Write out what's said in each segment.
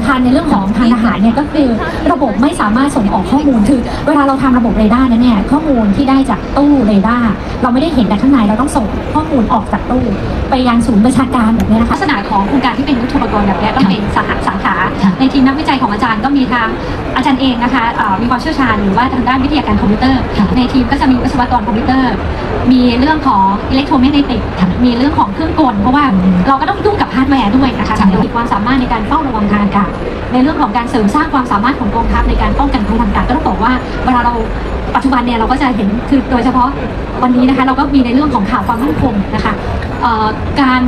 ำคัญในเรื่องของทางทหารเนี่ยก็คือระบบไม่สามารถส่งออกข้อมูลคือเวลาเราทำระบบเรดาร์นั้นเนี่ยข้อมูลที่ได้จากตู้เรดาร์เราไม่ได้เห็นแต่ข้างในเราต้องส่งข้อมูลออกจากตู้ ไปยังศูนย์ประชาการแบบนี้นะคะลักษณะของโครงการที่เป็นยุทธปกรณ์แบบนี้ก็เป็นสาขาสาขาในทีมนักวิจัยของอาจารย์ก็มีทางอาจารย์เองนะคะมีความเชี่ยวชาญหรือว่าทางด้านวิทยาการคอมพิวเตอร์ ในทีมก็จะมีวิศวกรคอมพิวเตอร์ มีเรื่องของอิเล็กโทรแมกเนติกค่ะมีเรื่องของเครื่องกล เพราะว่าอืมเราก็ต้องยุ่งกับฮาร์ดแวร์ด้วยนะคะใช่มีความสามารถในการเฝ้าระวังทางอากาศ ในเรื่องของการเสริมสร้างความสามารถของกองทัพในการป้องกันภัยทางอากาศก็ต้องบอกว่าเวลาเราปัจจุบันเนี่ยเราก็จะเห็นคือโดยเฉพาะวันนี้นะคะเราก็มีในเรื่องของข่าวความมั่นคงนะคะเอ่อการ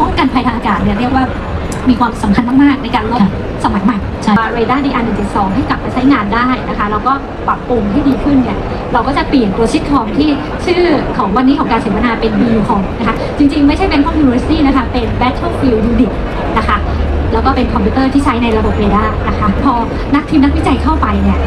ป้องกันภัยทางอากาศเนี่ยเรียกว่ามีความสำคัญมากๆในการลด ค่ะสมัยใหม่ใช่เรดาร์ดีอาร์หนึ่งสองให้กลับมาใช้งานได้นะคะแล้วก็ปรับปรุงให้ดีขึ้นเนี่ยเราก็จะเปลี่ยนตัวซิทคอมที่ชื่อของวันนี้ของการเสวนาเป็น b u คอมนะคะจริงๆ ไม่ใช่ Bangkok University นะคะเป็น Battlefield Unit นะคะแล้วก็เป็นคอมพิวเตอร์ที่ใช้ในระบบเรดาร์นะคะพอนักทีมนักวิจัยเข้าไปเนี่ย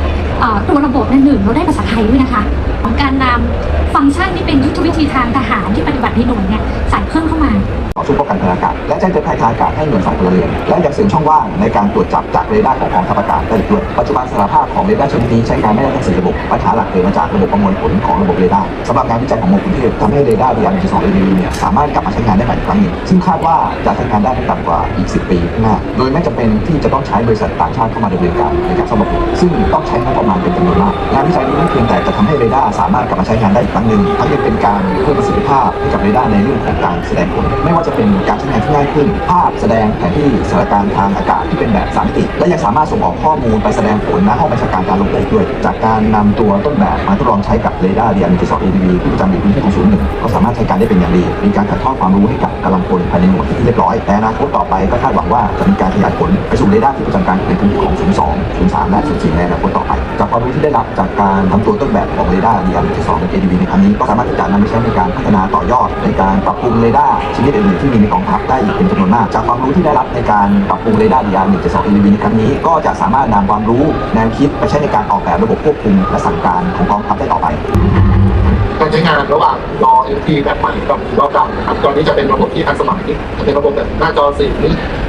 ตัวระบบนั้นหนึ่งเราได้ภาษาไทยด้วยนะคะ ของการนำฟังก์ชันที่เป็นยุทธวิธีทางทหารที่ปฏิบัติในหน่วยเนี่ยใส่เพิ่มเข้ามา ต่อสู้ป้องกันทางอากาศและแจ้งเตือนภัยทางอากาศให้หน่วยฝ่ายพลเรือนและยังเสริมช่องว่างในการตรวจจับจากเรดาร์ของกองทัพอากาศได้อีกด้วยปัจจุบันสารภาพของเรดาร์ชนิดนี้ใช้การไม่ได้ทั้งสี่ระบบปัญหาหลักเกิดมาจากระบบประมวลผลของระบบเรดาร์สำหรับงานวิจัยของมกรุงเทพทำให้เรดาร์ DR 1 2 ADV เนี่ยสามารถกลับมาใช้งานได้ใหม่อีกครั้งหนึ่งซึ่งคาดว่าจะใช้งานได้ไม่ต่ำกว่าอีก 10 ปีข้างหน้าโดยไม่จำเป็นที่จะต้องใช้บริษัทต่างชาติเข้ามาดำเนินการในการซ่อมบำรุงซึ่งต้องใช้งบประมาณเป็นจำนวนมากงานวิจัยนี้ไม่เพียงแต่จะทำให้เรดาร์สามารถกลับมาใช้งานได้อีกครั้งหนึ่งทั้งยังเป็นการเพิ่มประสิทธิภาพให้กับเรดาร์ในเรื่องของการแสดงผลไม่ว่าจะเป็นการใช้งานที่ง่ายขึ้น ภาพแสดงแผนที่สถานการณ์ทางอากาศที่เป็นแบบสามมิติ และยังสามารถส่งออกข้อมูลไปแสดงผลณห้องบัญชาการการลบได้อีกด้วย จากการนำตัวต้นแบบมาทดลองใช้กับเรดาร์ DR 1 2 ADV ที่ประจำอยู่ที่ของศูนย์หนึ่งก็สามารถใช้การได้เป็นอย่างดี มีการถ่ายทอดความรู้ให้กับกำลังพลภายในหน่วยที่เรียบร้อยแต่อนาคตต่อไปก็คาดหวังว่าจะมีการขยายผลไปสู่เรดาร์ที่ประจำการในพื้นที่ของศูนย์สองศูนย์สามและศูนย์สี่ในอนาคตต่อไป จากความรู้ที่ได้รับจากการทำตัวต้นแบบของเรดาร์ DR 1 2 ADV ในครั้งนี้ก็สามารถที่จะนำไปใช้ในการพัฒนาต่อยอดในการปรับปรุงเรดาร์ชนิดอื่นที่มีในกองทัพได้อีกเป็นจำนวนมาก จากความรู้ที่ได้รับในการปรับปรุงเรดาร์ DR 1 2 ADV ในครั้งนี้ ก็จะสามารถนำความรู้แนวคิดไปใช้ในการออกแบบระบบควบคุมและสั่งการของกองทัพได้ต่อไปการใช้งานระหว่าง รอ MT แบบใหม่กับรอเก่านะครับตอนนี้จะเป็นระบบที่ทันสมัยจะเป็นระบบแบบหน้าจอสี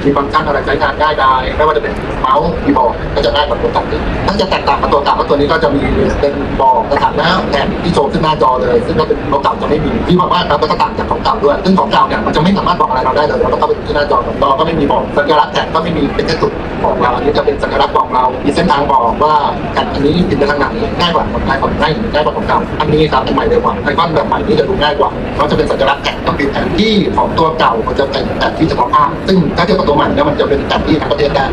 มีฟังก์ชันอะไรใช้งานง่ายได้ไม่ว่าจะเป็นเมาส์คีย์บอร์ดก็จะได้กับตัวเก่านี้ถ้าจะแตกต่างกับตัวเก่าก็ตัวนี้ก็จะมีเป็นบอร์ดกสถานะแทนที่โชว์ขึ้นหน้าจอเลย ซึ่งก็เป็นตัวเก่าจะไม่มีที่บอกว่าเราก็จะต่างจากของเก่าด้วย ซึ่งของเก่าเนี่ยมันจะไม่สามารถบอกอะไรเราได้เลยเราต้องเข้าไปดูที่หน้าจอของเราก็ไม่มีบอกสัญลักษณ์แท็กก็ไม่มีเป็นแค่จุดบอกเราอันนี้จะเป็นสัญลักษณ์บอกเรา มีเส้นทางบอกว่าแท็กอันนี้ผิดไปทางไหนง่ายกว่าง่ายกว่าง่ายง่ายกว่าของเก่าอันนี้ครับใหม่เร็วกว่าไอคอนแบบใหม่นี้จะดูง่ายกว่าเขาจะเป็นสัญลักษณ์แท็กก็คือแผนที่ของตัวเก่ามันจะเป็นแผนที่เฉพาะภาพซึ่งถ้าเทียบกับตัวใหม่แล้วมันจะเป็นแผนที่ทั้งประเทศได้